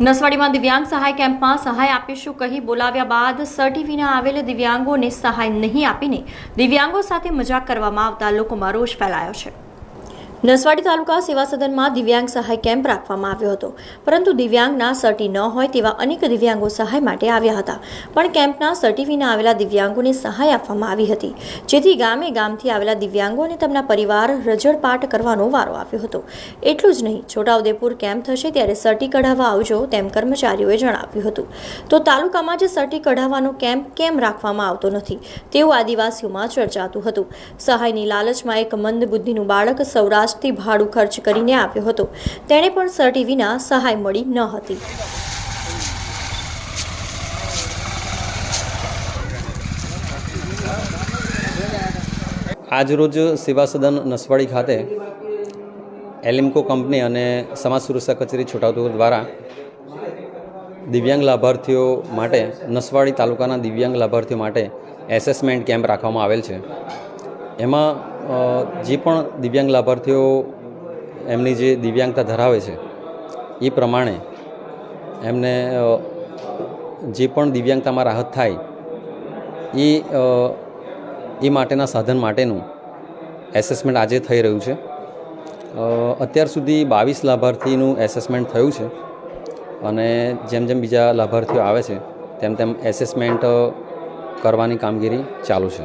નસવાડીમાં દિવ્યાંગ સહાય કેમ્પમાં સહાય આપીશું કહી બોલાવ્યા બાદ સર્ટી વિના આવેલ દિવ્યાંગોને સહાય નહીં આપીને દિવ્યાંગો સાથે મજાક કરવામાં આવતા લોકોમાં રોષ ફેલાયો છે. નસવાડી તાલુકા સેવા સદનમાં દિવ્યાંગ સહાય કેમ્પ રાખવામાં આવ્યો હતો. પરંતુ દિવ્યાંગના સર્ટી ન હોય તેવા અનેક દિવ્યાંગો સહાય માટે આવ્યા હતા. પણ કેમ્પના સર્ટી વિના આવેલા દિવ્યાંગોને સહાય આપવામાં આવી હતી. જેથી ગામે ગામથી આવેલા દિવ્યાંગો અને તેમના પરિવાર રજળપાટ કરવાનો વારો આવ્યો હતો. એટલું જ નહીં, છોટાઉદેપુર કેમ્પ થશે ત્યારે સર્ટી કઢાવવા આવજો તેમ કર્મચારીઓએ જણાવ્યું હતું. તો તાલુકામાં જ સર્ટી કઢાવવાનો કેમ્પ કેમ રાખવામાં આવતો નથી, તેવું આદિવાસીઓમાં ચર્ચાતું હતું. સહાયની લાલચમાં એક મંદ બુદ્ધિનું બાળક સૌરાષ્ટ્રથી ભાડું ખર્ચ કરીને આપ્યો હતો. તેણે પણ સર્ટી વિના સહાય મળી ન હતી. આજરોજ સેવા સદન નસવાડી ખાતે એલિમ્કો કંપની અને સમાજ સુરક્ષા કચેરી છોટાઉદેપુર દ્વારા દિવ્યાંગ લાભાર્થીઓ માટે, નસવાડી તાલુકાના દિવ્યાંગ લાભાર્થીઓ માટે એસેસમેન્ટ કેમ્પ રાખવામાં આવેલ છે. એમાં જે પણ દિવ્યાંગ લાભાર્થીઓ એમની જે દિવ્યાંગતા ધરાવે છે, એ પ્રમાણે એમને જે પણ દિવ્યાંગતામાં રાહત થાય, એ એ માટેના સાધન માટેનું એસેસમેન્ટ આજે થઈ રહ્યું છે. અત્યાર સુધી બાવીસ લાભાર્થીનું એસેસમેન્ટ થયું છે અને જેમ જેમ બીજા લાભાર્થીઓ આવે છે, તેમ તેમ એસેસમેન્ટ કરવાની કામગીરી ચાલુ છે.